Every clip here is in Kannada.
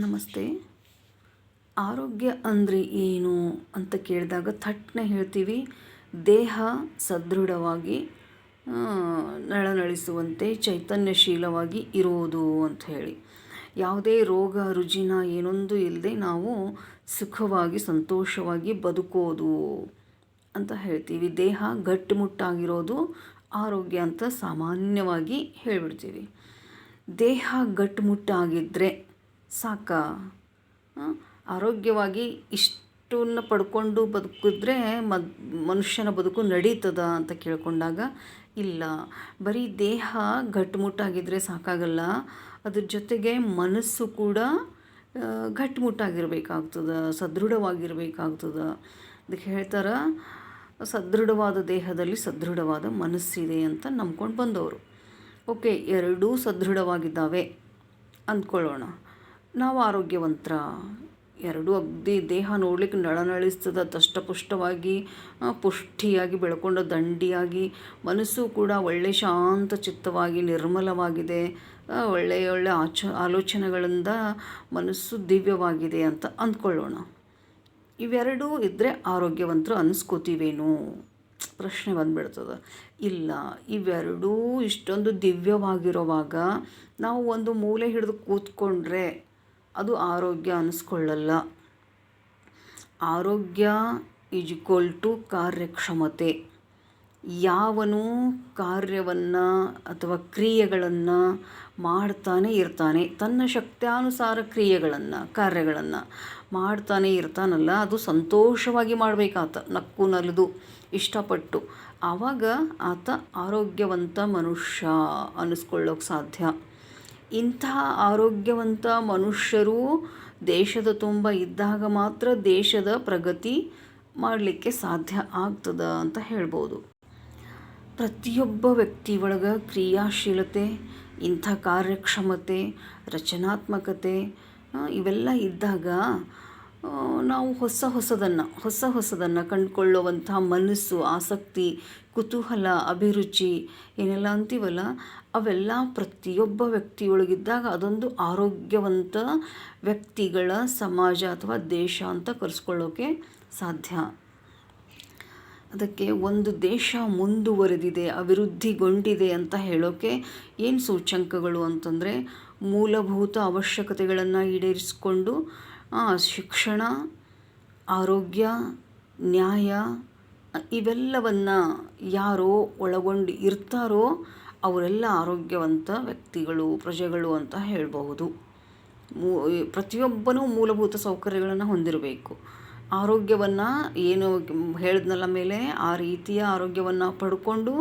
ನಮಸ್ತೆ. ಆರೋಗ್ಯ ಅಂದರೆ ಏನು ಅಂತ ಕೇಳಿದಾಗ ಥಟ್ನೆ ಹೇಳ್ತೀವಿ. ದೇಹ ಸದೃಢವಾಗಿ ನಳನಳಿಸುವಂತೆ, ಚೈತನ್ಯಶೀಲವಾಗಿ ಇರೋದು ಅಂತ ಹೇಳಿ. ಯಾವುದೇ ರೋಗ, ರುಜಿನ ಏನೊಂದು ಇಲ್ಲದೆ ನಾವು ಸುಖವಾಗಿ, ಸಂತೋಷವಾಗಿ ಬದುಕೋದು ಅಂತ ಹೇಳ್ತೀವಿ. ದೇಹ ಗಟ್ಟುಮುಟ್ಟಾಗಿರೋದು ಆರೋಗ್ಯ ಅಂತ ಸಾಮಾನ್ಯವಾಗಿ ಹೇಳಿಬಿಡ್ತೀವಿ. ದೇಹ ಗಟ್ಟುಮುಟ್ಟಾಗಿದ್ದರೆ ಸಾಕ? ಆರೋಗ್ಯವಾಗಿ ಇಷ್ಟನ್ನು ಪಡ್ಕೊಂಡು ಬದುಕಿದ್ರೆ ಮದ್ ಮನುಷ್ಯನ ಬದುಕು ನಡೀತದ ಅಂತ ಕೇಳಿಕೊಂಡಾಗ, ಇಲ್ಲ. ಬರೀ ದೇಹ ಗಟ್ಟುಮುಟ್ಟಾಗಿದ್ದರೆ ಸಾಕಾಗಲ್ಲ. ಅದ್ರ ಜೊತೆಗೆ ಮನಸ್ಸು ಕೂಡ ಗಟ್ಟುಮುಟ್ಟಾಗಿರ್ಬೇಕಾಗ್ತದೆ ಸದೃಢವಾಗಿರ್ಬೇಕಾಗ್ತದೆ. ಅದಕ್ಕೆ ಹೇಳ್ತಾರೆ, ಸದೃಢವಾದ ದೇಹದಲ್ಲಿ ಸದೃಢವಾದ ಮನಸ್ಸಿದೆ ಅಂತ ನಂಬ್ಕೊಂಡು ಬಂದವರು. ಓಕೆ, ಎರಡೂ ಸದೃಢವಾಗಿದ್ದಾವೆ. ಅಂದ್ಕೊಳ್ಳೋಣ. ನಾವು ಆರೋಗ್ಯವಂತರ. ಎರಡೂ ಅಗ್ದಿ ದೇಹ ನೋಡ್ಲಿಕ್ಕೆ ನಳನಳಿಸ್ತದ ದಷ್ಟಪುಷ್ಟವಾಗಿ ಪುಷ್ಟಿಯಾಗಿ ಬೆಳ್ಕೊಂಡು ದಂಡಿಯಾಗಿ, ಮನಸ್ಸು ಕೂಡ ಒಳ್ಳೆ ಶಾಂತ ಚಿತ್ತವಾಗಿ, ನಿರ್ಮಲವಾಗಿದೆ. ಒಳ್ಳೆಯ ಒಳ್ಳೆ ಆಚ, ಆಲೋಚನೆಗಳಿಂದ ಮನಸ್ಸು ದಿವ್ಯವಾಗಿದೆ ಅಂತ ಅಂದ್ಕೊಳ್ಳೋಣ. ಇವೆರಡೂ ಇದ್ದರೆ ಆರೋಗ್ಯವಂತರು ಅನಿಸ್ಕೋತೀವೇನು? ಪ್ರಶ್ನೆ ಬಂದ್ಬಿಡ್ತದೆ. ಇಲ್ಲ, ಇವೆರಡೂ ಇಷ್ಟೊಂದು ದಿವ್ಯವಾಗಿರುವಾಗ ನಾವು ಒಂದು ಮೂಲೆ ಹಿಡಿದು ಕೂತ್ಕೊಂಡ್ರೆ ಅದು ಆರೋಗ್ಯ ಅನ್ನಿಸ್ಕೊಳ್ಳಲ್ಲ ಆರೋಗ್ಯ ಈಸ್ ಈಕ್ವಲ್ ಟು ಕಾರ್ಯಕ್ಷಮತೆ. ಯಾವನು ಕಾರ್ಯವನ್ನು ಅಥವಾ ಕ್ರಿಯೆಗಳನ್ನು ಮಾಡ್ತಾನೆ ಇರ್ತಾನೆ. ತನ್ನ ಶಕ್ತ್ಯಾನುಸಾರ ಕ್ರಿಯೆಗಳನ್ನು, ಕಾರ್ಯಗಳನ್ನು ಮಾಡ್ತಾನೆ ಇರ್ತಾನಲ್ಲ, ಅದು ಸಂತೋಷವಾಗಿ ಮಾಡಬೇಕಾತ, ನಕ್ಕು ನಲಿದು, ಇಷ್ಟಪಟ್ಟು. ಆವಾಗ ಆತ ಆರೋಗ್ಯವಂತ ಮನುಷ್ಯ ಅನ್ನಿಸ್ಕೊಳ್ಳೋಕೆ ಸಾಧ್ಯ. ಇಂತಹ ಆರೋಗ್ಯವಂತ ಮನುಷ್ಯರು ದೇಶದ ತುಂಬ ಇದ್ದಾಗ ಮಾತ್ರ ದೇಶದ ಪ್ರಗತಿ ಮಾಡಲಿಕ್ಕೆ ಸಾಧ್ಯ ಆಗ್ತದೆ ಅಂತ ಹೇಳ್ಬೋದು. ಪ್ರತಿಯೊಬ್ಬ ವ್ಯಕ್ತಿ ಒಳಗೆ ಕ್ರಿಯಾಶೀಲತೆ, ಇಂಥ ಕಾರ್ಯಕ್ಷಮತೆ, ರಚನಾತ್ಮಕತೆ ಇವೆಲ್ಲ ಇದ್ದಾಗ ನಾವು ಹೊಸ ಹೊಸದನ್ನು ಹೊಸ ಹೊಸದನ್ನು ಕಂಡುಕೊಳ್ಳುವಂಥ ಮನಸ್ಸು, ಆಸಕ್ತಿ, ಕುತೂಹಲ, ಅಭಿರುಚಿ ಏನೆಲ್ಲ ಅಂತೀವಲ್ಲ, ಅವೆಲ್ಲ ಪ್ರತಿಯೊಬ್ಬ ವ್ಯಕ್ತಿಯೊಳಗಿದ್ದಾಗ ಅದೊಂದು ಆರೋಗ್ಯವಂತ ವ್ಯಕ್ತಿಗಳ ಸಮಾಜ ಅಥವಾ ದೇಶ ಅಂತ ಕರೆಸ್ಕೊಳ್ಳೋಕೆ ಸಾಧ್ಯ. ಅದಕ್ಕೆ ಒಂದು ದೇಶ ಮುಂದುವರೆದಿದೆ, ಅಭಿವೃದ್ಧಿಗೊಂಡಿದೆ ಅಂತ ಹೇಳೋಕೆ ಏನು ಸೂಚ್ಯಂಕಗಳು ಅಂತಂದರೆ ಮೂಲಭೂತ ಅವಶ್ಯಕತೆಗಳನ್ನು ಈಡೇರಿಸಿಕೊಂಡು ಶಿಕ್ಷಣ, ಆರೋಗ್ಯ, ನ್ಯಾಯ, ಇವೆಲ್ಲವನ್ನು ಯಾರೋ ಒಳಗೊಂಡು ಇರ್ತಾರೋ ಅವರೆಲ್ಲ ಆರೋಗ್ಯವಂತ ವ್ಯಕ್ತಿಗಳು, ಪ್ರಜೆಗಳು ಅಂತ ಹೇಳಬಹುದು. ಮೂ, ಪ್ರತಿಯೊಬ್ಬನೂ ಮೂಲಭೂತ ಸೌಕರ್ಯಗಳನ್ನು ಹೊಂದಿರಬೇಕು. ಆರೋಗ್ಯವನ್ನು ಏನು ಹೇಳಿದ್ನಲ್ಲ ಮೇಲೆ ಆ ರೀತಿಯ ಆರೋಗ್ಯವನ್ನು ಪಡ್ಕೊಂಡು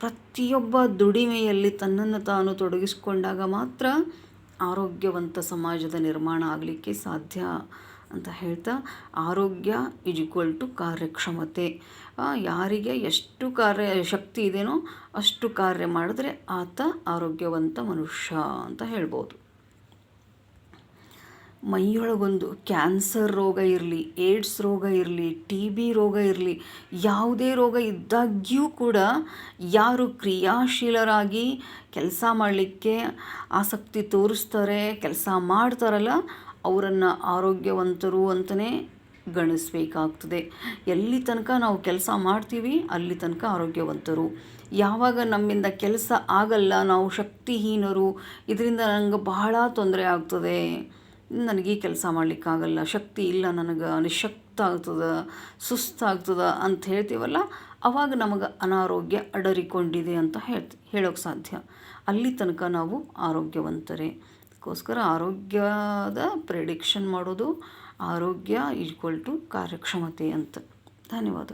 ಪ್ರತಿಯೊಬ್ಬ ದುಡಿಮೆಯಲ್ಲಿ ತನ್ನನ್ನು ತಾನು ತೊಡಗಿಸಿಕೊಂಡಾಗ ಮಾತ್ರ ಆರೋಗ್ಯವಂತ ಸಮಾಜದ ನಿರ್ಮಾಣ ಆಗಲಿಕ್ಕೆ ಸಾಧ್ಯ ಅಂತ ಹೇಳ್ತಾ, ಆರೋಗ್ಯ ಈಜ್ ಈಕ್ವಲ್ ಟು ಕಾರ್ಯಕ್ಷಮತೆ. ಯಾರಿಗೆ ಎಷ್ಟು ಕಾರ್ಯ, ಶಕ್ತಿ ಇದೆಯೋ ಅಷ್ಟು ಕಾರ್ಯ ಮಾಡಿದ್ರೆ ಆತ ಆರೋಗ್ಯವಂತ ಮನುಷ್ಯ ಅಂತ ಹೇಳ್ಬೋದು. ಮೈಯೊಳಗೊಂದು ಕ್ಯಾನ್ಸರ್ ರೋಗ ಇರಲಿ, ಏಡ್ಸ್ ರೋಗ ಇರಲಿ, ಟಿ ಬಿ ರೋಗ ಇರಲಿ, ಯಾವುದೇ ರೋಗ ಇದ್ದಾಗ್ಯೂ ಕೂಡ ಯಾರು ಕ್ರಿಯಾಶೀಲರಾಗಿ ಕೆಲಸ ಮಾಡಲಿಕ್ಕೆ ಆಸಕ್ತಿ ತೋರಿಸ್ತಾರೆ, ಕೆಲಸ ಮಾಡ್ತಾರಲ್ಲ, ಅವರನ್ನು ಆರೋಗ್ಯವಂತರು ಅಂತಲೇ ಗಣಿಸ್ಬೇಕಾಗ್ತದೆ. ಎಲ್ಲಿ ತನಕ ನಾವು ಕೆಲಸ ಮಾಡ್ತೀವಿ, ಅಲ್ಲಿ ತನಕ ಆರೋಗ್ಯವಂತರು. ಯಾವಾಗ ನಮ್ಮಿಂದ ಕೆಲಸ ಆಗಲ್ಲ, ನಾವು ಶಕ್ತಿಹೀನರು, ಇದರಿಂದ ನನಗೆ ಬಹಳ ತೊಂದರೆ ಆಗ್ತದೆ. ನನಗೆ ಕೆಲಸ ಮಾಡಲಿಕ್ಕಾಗಲ್ಲ, ಶಕ್ತಿ ಇಲ್ಲ ನನಗೆ, ನಿಶಕ್ತ ಆಗ್ತದೆ ಸುಸ್ತಾಗ್ತದೆ ಅಂತ ಹೇಳ್ತೀವಲ್ಲ, ಅವಾಗ ನಮಗೆ ಅನಾರೋಗ್ಯ ಅಡರಿಕೊಂಡಿದೆ ಅಂತ ಹೇಳ್ತಿ ಹೇಳೋಕ್ಕೆ ಸಾಧ್ಯ. ಅಲ್ಲಿ ತನಕ ನಾವು ಆರೋಗ್ಯವಂತರೇ. ಅದಕ್ಕೋಸ್ಕರ ಆರೋಗ್ಯದ ಪ್ರಿಡಿಕ್ಷನ್ ಮಾಡೋದು ಆರೋಗ್ಯ ಈಕ್ವಲ್ ಟು ಕಾರ್ಯಕ್ಷಮತೆ ಅಂತ. ಧನ್ಯವಾದ.